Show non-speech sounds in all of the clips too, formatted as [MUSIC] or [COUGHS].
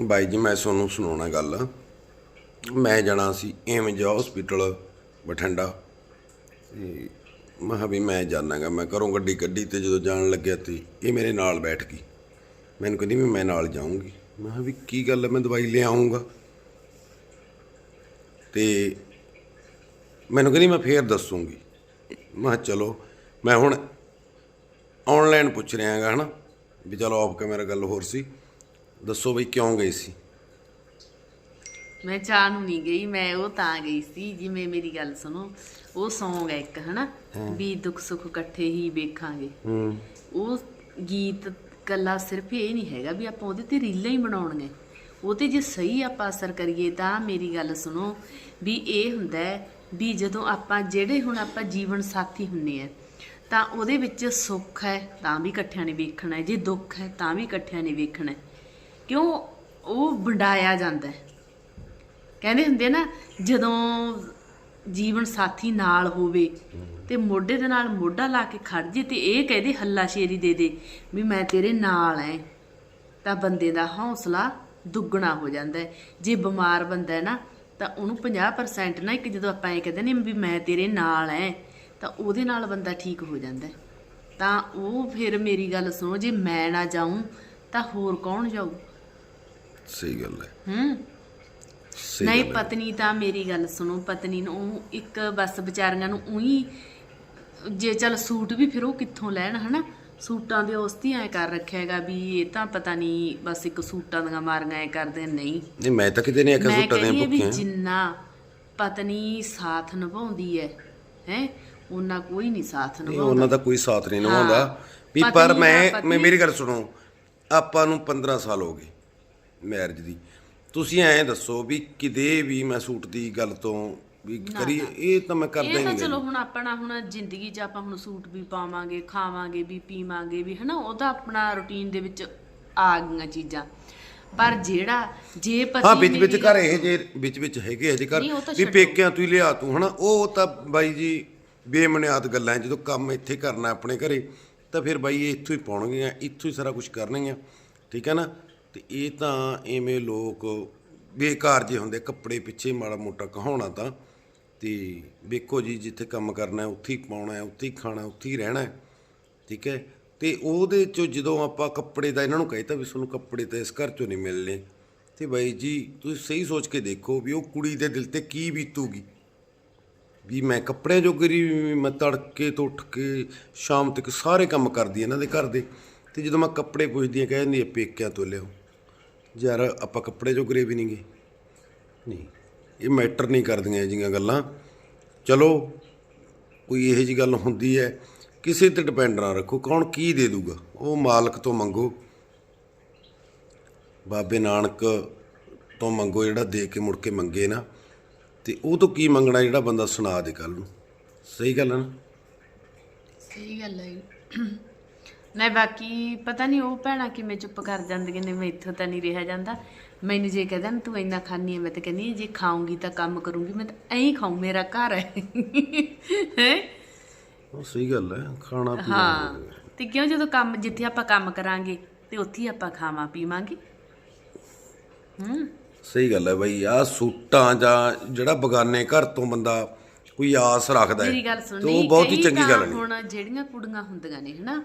ਬਾਈ ਜੀ, ਮੈਂ ਤੁਹਾਨੂੰ ਸੁਣਾਉਣਾ ਗੱਲ। ਮੈਂ ਜਾਣਾ ਸੀ ਏਮਜ ਹਸਪੀਟਲ ਬਠਿੰਡਾ। ਤੇ ਮੈਂ ਕਿਹਾ ਵੀ ਮੈਂ ਜਾਣਾਗਾ, ਮੈਂ ਘਰੋਂ ਗੱਡੀ ਕੱਢੀ ਤੇ ਜਦੋਂ ਜਾਣ ਲੱਗਿਆ ਤੇ ਇਹ ਮੇਰੇ ਨਾਲ ਬੈਠ ਗਈ। ਮੈਨੂੰ ਕਹਿੰਦੀ ਵੀ ਮੈਂ ਨਾਲ ਜਾਊਂਗੀ। ਮੈਂ ਕਿਹਾ ਵੀ ਕੀ ਗੱਲ ਹੈ ਮੈਂ ਦਵਾਈ ਲੈ ਆਉਂਗਾ ਤੇ ਮੈਨੂੰ ਕਹਿੰਦੀ ਮੈਂ ਫੇਰ ਦੱਸੂਗੀ। ਮੈਂ ਕਿਹਾ ਚਲੋ, ਮੈਂ ਹੁਣ ਆਨਲਾਈਨ ਪੁੱਛ ਰਿਹਾ ਹੈਗਾ ਹਨਾ? ਵੀ ਚਲੋ ਆਪ ਮੇਰਾ ਗੱਲ ਹੋਰ ਸੀ। ਦੱਸੋ ਬਈ ਕਿਉਂ ਗਈ ਸੀ? ਮੈਂ ਚਾਹ ਨੂੰ ਨਹੀਂ ਗਈ ਮੈਂ ਉਹ ਤਾਂ ਗਈ ਸੀ ਜਿਵੇਂ ਮੇਰੀ ਗੱਲ ਸੁਣੋ ਉਹ Song ਹੈ ਇੱਕ ਹਨਾ? ਵੀ ਦੁੱਖ ਸੁੱਖ ਇਕੱਠੇ ਹੀ ਵੇਖਾਂਗੇ। ਹੂੰ। ਉਹ ਗੀਤ ਕੱਲਾ ਸਿਰਫ ਇਹ ਨਹੀਂ ਹੈਗਾ ਵੀ ਆਪਾਂ ਉਹਦੇ ਤੇ ਰੀਲਾਂ ਹੀ ਬਣਾਉਣੀਆਂ ਉਹ ਤੇ ਜੇ ਸਹੀ ਆਪਾਂ ਅਸਰ ਕਰੀਏ ਤਾਂ ਮੇਰੀ ਗੱਲ ਸੁਣੋ ਵੀ ਇਹ ਹੁੰਦਾ ਵੀ ਜਦੋਂ ਆਪਾਂ ਜਿਹੜੇ ਹੁਣ ਆਪਾਂ ਜੀਵਨ ਸਾਥੀ ਹੁੰਨੇ ਆ ਤਾਂ ਉਹਦੇ ਵਿੱਚ ਸੁੱਖ ਹੈ ਤਾਂ ਵੀ ਇਕੱਠਿਆਂ ਨੇ ਵੇਖਣਾ ਹੈ। ਜੇ ਦੁੱਖ ਹੈ ਤਾਂ ਵੀ ਇਕੱਠਿਆਂ ਨੇ ਵੇਖਣਾ ਹੈ। ਕਿਉਂ ਉਹ ਵੰਡਾਇਆ ਜਾਂਦਾ ਹੈ? ਕਹਿੰਦੇ ਹੁੰਦੇ ਨਾ, ਜਦੋਂ ਜੀਵਨ ਸਾਥੀ ਨਾਲ ਹੋਵੇ ਤੇ ਮੋਢੇ ਦੇ ਨਾਲ ਮੋਢਾ ਲਾ ਕੇ ਖੜ ਜੇ ਤੇ ਇਹ ਕਹਦੇ, ਹੱਲਾ ਸ਼ੇਰੀ ਦੇ ਦੇ ਵੀ ਮੈਂ ਤੇਰੇ ਨਾਲ ਐ। ਤਾਂ ਬੰਦੇ ਦਾ ਹੌਸਲਾ ਦੁੱਗਣਾ ਹੋ ਜਾਂਦਾ ਹੈ। ਜੇ ਬਿਮਾਰ ਬੰਦਾ ਹੈ ਨਾ, ਤਾਂ ਉਹਨੂੰ 50% ਨਾ ਇੱਕ ਜਦੋਂ ਆਪਾਂ ਇਹ ਕਹਿੰਦੇ ਨੇ ਵੀ ਮੈਂ ਤੇਰੇ ਨਾਲ ਐ, ਤਾਂ ਉਹਦੇ ਨਾਲ ਬੰਦਾ ਠੀਕ ਹੋ ਜਾਂਦਾ ਤਾਂ ਉਹ ਫਿਰ ਮੇਰੀ ਗੱਲ ਸੁਣੋ, ਜੇ ਮੈਂ ਨਾ ਜਾਊਂ, ਤਾਂ ਹੋਰ ਕੌਣ ਜਾਊ? ਸਹੀ ਗੱਲ ਹੈ। ਹੂੰ। ਸਹੀ ਨਹੀਂ ਗੱਲ ਹੈ। ਪਤਨੀ ਤਾਂ ਮੇਰੀ ਗੱਲ ਸੁਣੋ ਪਤਨੀ ਨੂੰ ਇੱਕ ਬਸ ਵਿਚਾਰੀਆਂ ਨੂੰ ਉਹੀ ਜੇ ਚੱਲ ਸੂਟ ਵੀ ਫਿਰ ਉਹ ਕਿੱਥੋਂ ਲੈਣ ਹਨਾ? ਸੂਟਾਂ ਦੇ ਉਸਤੀ ਐ ਕਰ ਰੱਖਿਆ ਹੈਗਾ ਵੀ ਇਹ ਤਾਂ ਪਤਾ ਨਹੀਂ ਬਸ ਇੱਕ ਸੂਟਾਂ ਦੀਆਂ ਮਾਰੀਆਂ ਐ ਕਰਦੇ। ਨਹੀਂ। ਨਹੀਂ ਮੈਂ ਤਾਂ ਕਿਤੇ ਨਹੀਂ ਆਖਿਆ ਮੈਂ ਸੁੱਟਾਂ ਦੇ ਕਹਿੰਦੀ ਹਾਂ ਵੀ ਜਿੰਨਾ ਪਤਨੀ ਸਾਥ ਨਿਭਾਉਂਦੀ ਹੈ ਹੈ? ਉਹਨਾਂ ਕੋਈ ਨਹੀਂ ਸਾਥ ਨਹੀਂ ਨਿਭਾਉਂਦਾ ਉਹਨਾਂ ਦਾ ਕੋਈ ਸਾਥ ਨਹੀਂ ਨਿਭਾਉਂਦਾ। ਵੀ ਪਤਨੀ ਪਰ ਦਾ ਮੈਂ ਪਤੀ- ਮੈਂ ਮੇਰੀ ਗੱਲ ਸੁਣੋ ਆਪਾਂ ਨੂੰ 15 ਸਾਲ ਹੋ ਗਏ। ਮੈਰਿਜ ਦੀ ਤੁਸੀਂ ਐਂ ਦੱਸੋ ਵੀ ਕਿਤੇ ਵੀ ਮੈਂ ਸੂਟ ਦੀ ਗੱਲ ਤੋਂ ਵੀ ਕਰੀ ਇਹ ਤਾਂ ਮੈਂ ਕਰਦਾ ਇਹ ਹੀ ਤਾਂ ਨਹੀਂ ਚਲੋ ਹੁਣ ਆਪਣਾ ਹੁਣ ਜ਼ਿੰਦਗੀ 'ਚ ਆਪਾਂ ਹੁਣ ਸੂਟ ਵੀ ਪਾਵਾਂਗੇ ਖਾਵਾਂਗੇ ਵੀ ਪੀਵਾਂਗੇ ਵੀ ਹਨਾ ਉਹ ਤਾਂ ਆਪਣਾ ਰੁਟੀਨ ਦੇ ਵਿੱਚ ਆ ਗਈਆਂ ਚੀਜ਼ਾਂ ਪਰ ਜਿਹੜਾ ਜੇ ਪਤੀ ਹਾਂ ਵਿੱਚ ਵਿੱਚ ਘਰ ਇਹ ਜੇ ਵਿੱਚ ਵਿੱਚ ਹੈਗੇ ਇਹ ਜੇ ਘਰ ਨਹੀਂ, ਉਹ ਤਾਂ ਵੀ ਛੱਡੋ। ਪੇਕਿਆਂ ਤੂੰ ਹੀ ਲਿਆ ਤੂੰ ਹਨਾ ਉਹ ਤਾਂ ਬਾਈ ਜੀ ਬੇਮਨਿਆਦ ਗੱਲਾਂ ਹੈ। ਜਦੋਂ ਕੰਮ ਇੱਥੇ ਕਰਨਾ ਆਪਣੇ ਘਰੇ ਤਾਂ ਫਿਰ ਬਾਈ ਇਹ ਇੱਥੋਂ ਹੀ ਪਾਉਣਗੀਆਂ ਇੱਥੋਂ ਹੀ ਸਾਰਾ ਕੁਝ ਕਰਨਗੀਆਂ ਠੀਕ ਹੈ ਨਾ ਤੇ ਇਹ ਤਾਂ ਐਵੇਂ ਲੋਕ ਬੇਕਾਰ ਜੇ ਹੁੰਦੇ, ਕੱਪੜੇ ਪਿੱਛੇ ਮਾੜਾ ਮੋਟਾ ਕਹਾਉਣਾ ਤਾਂ, ਤੇ ਵੇਖੋ ਜੀ ਜਿੱਥੇ ਕੰਮ ਕਰਨਾ ਹੈ, ਉੱਥੇ ਹੀ ਪਾਉਣਾ ਹੈ, ਉੱਥੇ ਹੀ ਖਾਣਾ ਉੱਥੇ ਹੀ ਰਹਿਣਾ ਹੈ, ਠੀਕ ਹੈ? ਤੇ ਉਹਦੇ ਚੋਂ ਜਦੋਂ ਆਪਾਂ ਕੱਪੜੇ ਦਾ, ਇਹਨਾਂ ਨੂੰ ਕਹਿਤਾ ਵੀ ਤੁਹਾਨੂੰ ਕੱਪੜੇ ਤਾਂ ਇਸ ਘਰ ਚੋਂ ਨਹੀਂ ਮਿਲਨੇ ਤੇ ਬਾਈ ਜੀ, ਤੁਸੀਂ ਸਹੀ ਸੋਚ ਕੇ ਦੇਖੋ ਵੀ ਉਹ ਕੁੜੀ ਦੇ ਦਿਲ ਤੇ ਕੀ ਬੀਤੂਗੀ। ਵੀ ਮੈਂ ਕੱਪੜਿਆਂ ਜੋਗਰੀ ਵੀ ਮੈਂ ਤੜਕੇ ਤੋਂ ਉੱਠ ਕੇ ਸ਼ਾਮ ਤੱਕ ਸਾਰੇ ਕੰਮ ਕਰਦੀ ਇਹਨਾਂ ਦੇ ਘਰ ਦੇ। ਤੇ ਜਦੋਂ ਮੈਂ ਕੱਪੜੇ ਪੁੱਛਦੀ ਆ ਕਹਿੰਦੀ ਆ ਪੇਕਿਆਂ ਤੋਂ ਲਿਓ ਯਾਰ ਆਪਾਂ ਕੱਪੜੇ ਜੋਗਰੇ ਵੀ ਨਹੀਂ ਗਏ ਨਹੀਂ। ਇਹ ਮੈਟਰ ਨਹੀਂ ਕਰਦੀਆਂ ਇਹ ਜਿਹੀਆਂ ਗੱਲਾਂ। ਚਲੋ ਕੋਈ ਇਹੋ ਜੀ ਗੱਲ ਹੁੰਦੀ ਹੈ ਕਿਸੇ ਤੇ ਡਿਪੈਂਡ ਨਾ ਰੱਖੋ ਕੌਣ ਕੀ ਦੇ ਦੂਗਾ ਉਹ ਮਾਲਕ ਤੋਂ ਮੰਗੋ। ਬਾਬੇ ਨਾਨਕ ਤੋਂ ਮੰਗੋ ਜਿਹੜਾ ਦੇ ਕੇ ਮੁੜ ਕੇ ਮੰਗੇ ਨਾ ਤੇ ਉਹ ਤੋਂ ਕੀ ਮੰਗਣਾ ਜਿਹੜਾ ਬੰਦਾ ਸੁਣਾ ਦੇ ਕੱਲ ਨੂੰ। ਸਹੀ ਗੱਲ ਹੈ ਨਾ? ਸਹੀ ਗੱਲ ਹੈ ਨਹੀਂ ਬਾਕੀ ਪਤਾ ਨਹੀਂ ਉਹ ਭੈਣਾਂ ਕਿਵੇਂ ਚੁੱਪ ਕਰ ਜਾਂਦੀਆਂ ਨੇ ਮੈਂ ਇੱਥੋਂ ਤਾਂ ਨਹੀਂ ਰਿਹਾ ਜਾਂਦਾ। ਮੈਨੂੰ ਜੇ ਕਹਿੰਦਾ ਨਾ ਤੂੰ ਇੰਨਾ ਖਾਣੀ ਹੈ ਮੈਂ ਤਾਂ ਕਹਿੰਦੀ ਹਾਂ, ਜੇ ਖਾਉਂਗੀ ਤਾਂ ਕੰਮ ਕਰੂੰਗੀ ਮੈਂ ਤਾਂ ਐਂ ਹੀ ਖਾਉਂ ਮੇਰਾ ਘਰ ਹੈ। ਹੈ? ਉਹ ਸਹੀ ਗੱਲ ਹੈ ਖਾਣਾ ਪੀਣਾ ਹਾਂ। ਤੇ ਕਿਉਂ ਜਦੋਂ ਕੰਮ ਜਿੱਥੇ ਆਪਾਂ ਕੰਮ ਕਰਾਂਗੇ ਤੇ ਉੱਥੇ ਹੀ ਆਪਾਂ ਖਾਵਾਂ ਪੀਵਾਂਗੇ? ਹੂੰ। ਸਹੀ ਗੱਲ ਹੈ ਬਈ ਆ ਸੂਟਾਂ ਜਾਂ ਜਿਹੜਾ ਬਗਾਨੇ ਘਰ ਤੋਂ ਬੰਦਾ ਕੋਈ ਆਸ ਰੱਖਦਾ ਹੈ। ਮੇਰੀ ਗੱਲ ਸੁਣ ਤੇ ਉਹ ਬਹੁਤ ਹੀ ਚੰਗੀ ਗੱਲ ਨਹੀਂ ਹੁਣ ਜਿਹੜੀਆਂ ਕੁੜੀਆਂ ਹੁੰਦੀਆਂ ਨੇ ਹਨਾ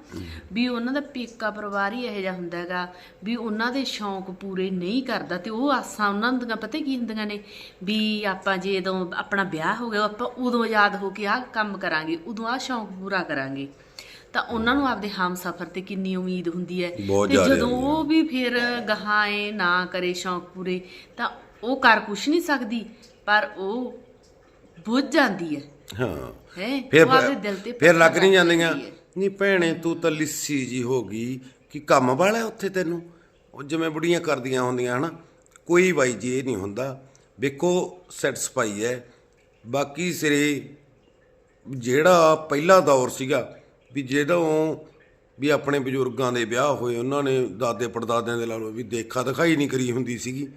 ਵੀ ਉਹਨਾਂ ਦਾ ਪੇਕਾ ਪਰਿਵਾਰ ਹੀ ਇਹੋ ਜਿਹਾ ਹੁੰਦਾ ਹੈਗਾ ਵੀ ਉਹਨਾਂ ਦੇ ਸ਼ੌਂਕ ਪੂਰੇ ਨਹੀਂ ਕਰਦਾ ਤੇ ਉਹ ਆਸਾਂ ਉਹਨਾਂ ਦੀਆਂ ਪਤਾ ਕੀ ਹੁੰਦੀਆਂ ਨੇ ਵੀ ਆਪਾਂ ਜੇ ਜਦੋਂ ਆਪਣਾ ਵਿਆਹ ਹੋ ਗਿਆ ਆਪਾਂ ਉਦੋਂ ਆਜ਼ਾਦ ਹੋ ਕੇ ਆਹ ਕੰਮ ਕਰਾਂਗੇ ਉਦੋਂ ਆਹ ਸ਼ੌਂਕ ਪੂਰਾ ਕਰਾਂਗੇ। ਤਾਂ ਉਹਨਾਂ ਨੂੰ ਆਪਦੇ ਹਮ ਸਫਰ ਤੇ ਕਿੰਨੀ ਉਮੀਦ ਹੁੰਦੀ ਹੈ ਬਹੁਤ ਤੇ ਜ਼ਿਆਦਾ ਜਦੋਂ ਉਹ ਵੀ ਫਿਰ ਗਹਾਏ ਨਾ ਕਰੇ ਸ਼ੌਂਕ ਪੂਰੇ ਤਾਂ ਉਹ ਕਰ ਕੁਛ ਨਹੀਂ ਸਕਦੀ ਪਰ ਉਹ ਬੁੱਝ ਜਾਂਦੀ ਹੈ। ਹਾਂ। ਹੈ? ਫਿਰ ਦਿਲ ਤੇ ਫਿਰ ਲੱਗ ਨਹੀਂ ਜਾਂਦੀਆਂ। ਨਹੀਂ ਭੈਣੇ ਤੂੰ ਤਾਂ ਲਿੱਸੀ ਜੀ ਹੋ ਗਈ ਕਿ ਕੰਮ ਵਾਲਾ ਉੱਥੇ ਤੈਨੂੰ। ਉਹ ਜਿਵੇਂ ਬੁੜੀਆਂ ਕਰਦੀਆਂ ਹੁੰਦੀਆਂ ਹਨਾ? ਕੋਈ ਬਾਈ ਜੀ ਇਹ ਨਹੀਂ ਹੁੰਦਾ। ਵੇਖੋ ਸੈਟੀਸਫਾਈ ਹੈ। ਬਾਕੀ ਸਿਰੇ ਜਿਹੜਾ ਪਹਿਲਾ ਦੌਰ ਸੀਗਾ ਵੀ ਜਦੋਂ ਵੀ ਆਪਣੇ ਬਜ਼ੁਰਗਾਂ ਦੇ ਵਿਆਹ ਹੋਏ ਉਹਨਾਂ ਨੇ ਦਾਦੇ ਪੜਦਾਦਿਆਂ ਦੇ ਲਾ ਲਓ ਵੀ ਦੇਖਾ ਦਿਖਾਈ ਨਹੀਂ ਕਰੀ ਹੁੰਦੀ ਸੀਗੀ।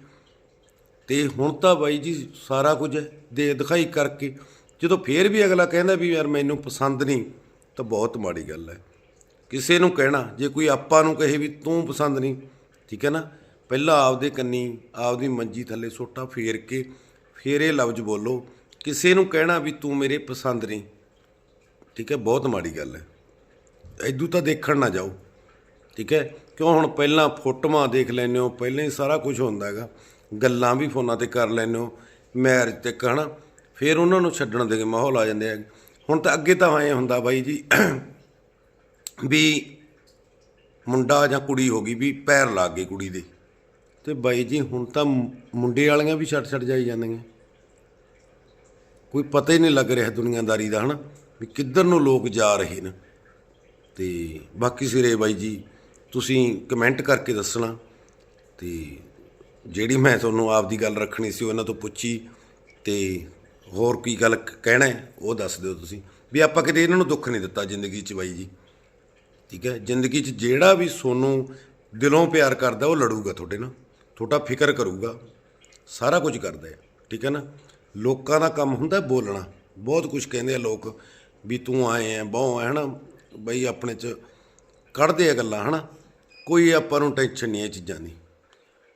ਤੇ ਹੁਣ ਤਾਂ ਬਾਈ ਜੀ ਸਾਰਾ ਕੁਝ ਦੇ ਦਿਖਾਈ ਕਰਕੇ। ਜਦੋਂ ਫੇਰ ਵੀ ਅਗਲਾ ਕਹਿੰਦਾ ਵੀ ਯਾਰ ਮੈਨੂੰ ਪਸੰਦ ਨਹੀਂ, ਤਾਂ ਬਹੁਤ ਮਾੜੀ ਗੱਲ ਹੈ। ਕਿਸੇ ਨੂੰ ਕਹਿਣਾ, ਜੇ ਕੋਈ ਆਪਾਂ ਨੂੰ ਕਹੇ ਵੀ ਤੂੰ ਪਸੰਦ ਨਹੀਂ, ਠੀਕ ਹੈ ਨਾ? ਪਹਿਲਾਂ ਆਪਦੇ ਕੰਨੀ, ਆਪਦੀ ਮੰਜੀ ਥੱਲੇ ਸੋਟਾ ਫੇਰ ਕੇ, ਫੇਰ ਇਹ ਲਫ਼ਜ਼ ਬੋਲੋ। ਕਿਸੇ ਨੂੰ ਕਹਿਣਾ ਵੀ ਤੂੰ ਮੇਰੇ ਪਸੰਦ ਨਹੀਂ, ਠੀਕ ਹੈ? ਬਹੁਤ ਮਾੜੀ ਗੱਲ ਹੈ। ਐਦੂ ਤਾਂ ਦੇਖਣ ਨਾ ਜਾਓ, ਠੀਕ ਹੈ? ਕਿਉਂ ਹੁਣ ਪਹਿਲਾਂ ਫੋਟੋਆਂ ਦੇਖ ਲੈਂਦੇ ਹੋ, ਪਹਿਲਾਂ ਹੀ ਸਾਰਾ ਕੁਝ ਹੁੰਦਾ ਹੈਗਾ। ਗੱਲਾਂ ਵੀ ਫੋਨਾਂ ਤੇ ਕਰ ਲੈਂਦੇ ਹੋ ਮੈਰਿਜ ਤੇ ਕਹਣਾ, ਫਿਰ ਉਹਨਾਂ ਨੂੰ ਛੱਡਣ ਦੇ ਮਾਹੌਲ ਆ ਜਾਂਦੇ ਆ। ਹੁਣ ਤਾਂ ਅੱਗੇ ਤਾਂ ਐਂ ਹੁੰਦਾ ਬਾਈ ਜੀ, [COUGHS] ਵੀ ਮੁੰਡਾ ਜਾਂ ਕੁੜੀ ਹੋ ਗਈ, ਵੀ ਪੈਰ ਲੱਗ ਗਏ ਕੁੜੀ ਦੇ। ਤੇ ਬਾਈ ਜੀ, ਹੁਣ ਤਾਂ ਮੁੰਡੇ ਵਾਲੀਆਂ ਵੀ ਛੱਡ ਛੱਡ ਜਾਈ ਜਾਂਦੀਆਂ। ਕੋਈ ਪਤਾ ਹੀ ਨਹੀਂ ਲੱਗ ਰਿਹਾ ਦੁਨੀਆਦਾਰੀ ਦਾ, ਹਨਾ, ਵੀ ਕਿੱਧਰ ਨੂੰ ਲੋਕ ਜਾ ਰਹੇ ਨੇ। ਤੇ ਬਾਕੀ ਸਿਰੇ ਬਾਈ ਜੀ, ਤੁਸੀਂ ਕਮੈਂਟ ਕਰਕੇ ਦੱਸਣਾ। ਤੇ ਜਿਹੜੀ ਮੈਂ ਤੁਹਾਨੂੰ ਆਪਦੀ ਗੱਲ ਰੱਖਣੀ ਸੀ, ਉਹ ਇਹਨਾਂ ਤੋਂ ਪੁੱਛੀ ਤੇ ਹੋਰ ਕੀ ਗੱਲ ਕਹਿਣਾ ਹੈ, ਉਹ ਦੱਸ ਦਿਓ ਤੁਸੀਂ। ਵੀ ਆਪਾਂ ਕਿਤੇ ਇਹਨਾਂ ਨੂੰ ਦੁੱਖ ਨਹੀਂ ਦਿੱਤਾ ਜ਼ਿੰਦਗੀ 'ਚ ਬਾਈ ਜੀ। ਠੀਕ ਹੈ? ਜ਼ਿੰਦਗੀ 'ਚ ਜਿਹੜਾ ਵੀ ਸੋਨੂੰ ਦਿਲੋਂ ਪਿਆਰ ਕਰਦਾ, ਉਹ ਲੜੂਗਾ ਤੁਹਾਡੇ ਨਾਲ। ਤੁਹਾਡਾ ਫਿਕਰ ਕਰੂਗਾ। ਸਾਰਾ ਕੁਝ ਕਰਦਾ ਹੈ। ਠੀਕ ਹੈ ਨਾ? ਲੋਕਾਂ ਦਾ ਕੰਮ ਹੁੰਦਾ ਬੋਲਣਾ। ਬਹੁਤ ਕੁਝ ਕਹਿੰਦੇ ਆ ਲੋਕ ਵੀ ਤੂੰ ਆਏ ਆ ਬਹੁ ਹੈ ਨਾ ਬਈ ਆਪਣੇ 'ਚ ਕੱਢਦੇ ਆ ਗੱਲਾਂ, ਹਨਾ? ਕੋਈ ਆਪਾਂ ਨੂੰ ਟੈਨਸ਼ਨ ਨਹੀਂ ਇਹ ਚੀਜ਼ਾਂ ਦੀ।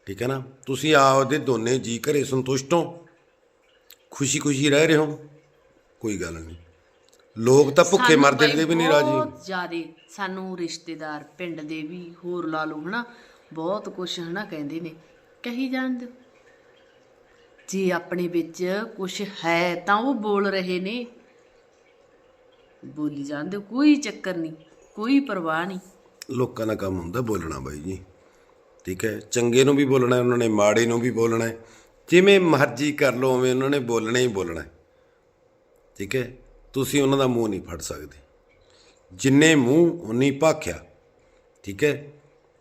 ਠੀਕ ਹੈ ਨਾ? ਤੁਸੀਂ ਆਪਦੇ ਦੋਨੇ ਜੀ ਘਰੇ ਸੰਤੁਸ਼ਟ ਹੋ? ਖੁਸ਼ੀ-ਖੁਸ਼ੀ ਰਹਿ ਰਹੇ ਹੋ? ਕੋਈ ਗੱਲ ਨਹੀਂ। ਲੋਕ ਤਾਂ ਭੁੱਖੇ ਸਾਨੂੰ ਮਰਦੇ ਦੇ ਵੀ ਨਹੀਂ ਰਾਜੀ। ਬਹੁਤ ਜ਼ਿਆਦੇ ਸਾਨੂੰ ਰਿਸ਼ਤੇਦਾਰ ਪਿੰਡ ਦੇ ਵੀ ਹੋਰ ਲਾ ਲਓ ਹਨਾ? ਬਹੁਤ ਕੁਝ ਹਨਾ ਕਹਿੰਦੇ ਨੇ। ਕਹੀ ਜਾਣ ਦਿਓ। ਜੇ ਆਪਣੇ ਵਿੱਚ ਕੁਝ ਹੈ ਤਾਂ ਉਹ ਬੋਲ ਰਹੇ ਨੇ। ਬੋਲੀ ਜਾਣ ਦਿਓ ਕੋਈ ਚੱਕਰ ਨਹੀਂ ਕੋਈ ਪਰਵਾਹ ਨਹੀਂ। ਲੋਕਾਂ ਦਾ ਕੰਮ ਹੁੰਦਾ ਬੋਲਣਾ ਬਾਈ ਜੀ। ਠੀਕ ਹੈ? ਚੰਗੇ ਨੂੰ ਵੀ ਬੋਲਣਾ ਉਹਨਾਂ ਨੇ ਮਾੜੇ ਨੂੰ ਵੀ ਬੋਲਣਾ ਜਿਵੇਂ ਮਰਜ਼ੀ ਕਰ ਲਓ, ਉਵੇਂ ਉਹਨਾਂ ਨੇ ਬੋਲਣਾ ਹੀ ਬੋਲਣਾ ਠੀਕ ਹੈ? ਤੁਸੀਂ ਉਹਨਾਂ ਦਾ ਮੂੰਹ ਨਹੀਂ ਫੜ ਸਕਦੇ। ਜਿੰਨੇ ਮੂੰਹ ਉਨੀ ਭਾਖਿਆ। ਠੀਕ ਹੈ?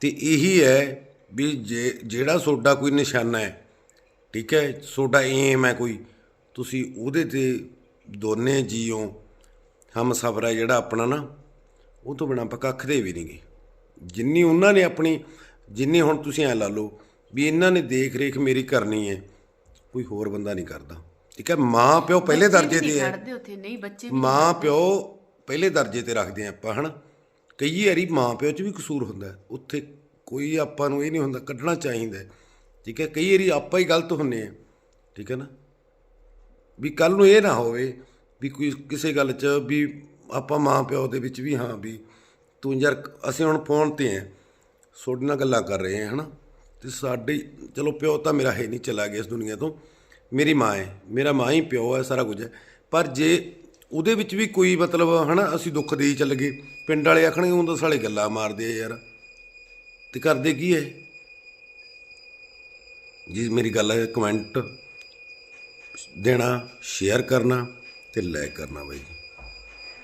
ਤੇ ਇਹੀ ਹੈ ਵੀ ਜੇ, ਜਿਹੜਾ ਤੁਹਾਡਾ ਕੋਈ ਨਿਸ਼ਾਨਾ ਹੈ, ਠੀਕ ਹੈ? ਤੁਹਾਡਾ ਏਮ ਹੈ ਕੋਈ, ਤੁਸੀਂ ਉਹਦੇ ਤੇ ਦੋਨੇ ਜੀਓ। ਹਮ ਸਫਰ ਹੈ ਜਿਹੜਾ ਆਪਣਾ ਨਾ, ਉਹ ਤੋਂ ਬਿਨਾਂ ਆਪਾਂ ਕੱਖ ਦੇ ਵੀ ਨਹੀਂਗੇ ਜਿੰਨੀ ਉਹਨਾਂ ਨੇ ਆਪਣੀ ਜਿੰਨੀ ਹੁਣ ਤੁਸੀਂ ਐ ਲਾ ਲਓ ਵੀ ਇਹਨਾਂ ਨੇ ਦੇਖ ਰੇਖ ਮੇਰੀ ਕਰਨੀ ਹੈ ਕੋਈ ਹੋਰ ਬੰਦਾ ਨਹੀਂ ਕਰਦਾ। ਠੀਕ ਹੈ? ਮਾਂ ਪਿਓ ਪਹਿਲੇ ਦਰਜੇ ਤੇ ਹੈ। ਖੜਦੇ ਉੱਥੇ ਨਹੀਂ ਬੱਚੇ ਮਾਂ ਪਿਓ ਪਹਿਲੇ ਦਰਜੇ ਤੇ ਰੱਖਦੇ ਆ ਆਪਾਂ ਹਨਾ? ਕਈ ਵਾਰੀ ਮਾਂ ਪਿਓ 'ਚ ਵੀ ਕਸੂਰ ਹੁੰਦਾ। ਹੈ। ਉੱਥੇ ਕੋਈ ਆਪਾਂ ਨੂੰ ਇਹ ਨਹੀਂ ਹੁੰਦਾ ਕੱਢਣਾ ਚਾਹੀਦਾ। ਹੈ। ਠੀਕ ਹੈ? ਕਈ ਵਾਰੀ ਆਪਾਂ ਹੀ ਗਲਤ ਹੁੰਨੇ ਆ ਠੀਕ ਹੈ ਨਾ? ਵੀ ਕੱਲ ਨੂੰ ਇਹ ਨਾ ਹੋਵੇ ਵੀ ਕੋਈ ਕਿਸੇ ਗੱਲ 'ਚ ਵੀ ਆਪਾਂ ਮਾਂ ਪਿਓ ਦੇ ਵਿੱਚ ਵੀ ਹਾਂ ਵੀ ਤੂੰ ਯਾਰ ਅਸੀਂ ਹੁਣ ਫੋਨ ਤੇ ਆ ਤੁਹਾਡੇ ਨਾਲ ਗੱਲਾਂ ਕਰ ਰਹੇ ਹਾਂ, ਹਨਾ? ਤੇ ਸਾਡੇ, ਚਲੋ ਪਿਓ ਤਾਂ ਮੇਰਾ ਹੈ ਨਹੀਂ ਚਲਾ ਗਿਆ ਇਸ ਦੁਨੀਆ ਤੋਂ। ਮੇਰੀ ਮਾਂ ਹੈ, ਮੇਰਾ ਮਾਂ ਹੀ ਪਿਓ ਹੈ, ਸਾਰਾ ਕੁਝ ਹੈ। ਪਰ ਜੇ ਉਹਦੇ ਵਿੱਚ ਵੀ ਕੋਈ ਮਤਲਬ, ਹਨਾ, ਅਸੀਂ ਦੁੱਖ ਦੇ ਹੀ ਚੱਲ ਗਏ, ਪਿੰਡ ਵਾਲੇ ਆਖਣਗੇ ਉਹ ਤਾਂ ਸਾਲੇ ਗੱਲਾਂ ਮਾਰਦੇ ਆ ਯਾਰ। ਤੇ ਕਰਦੇ ਕੀ ਹੈ? ਜੀ, ਮੇਰੀ ਗੱਲ ਹੈ, ਕਮੈਂਟ ਦੇਣਾ, ਸ਼ੇਅਰ ਕਰਨਾ ਤੇ ਲਾਈਕ ਕਰਨਾ ਬਾਈ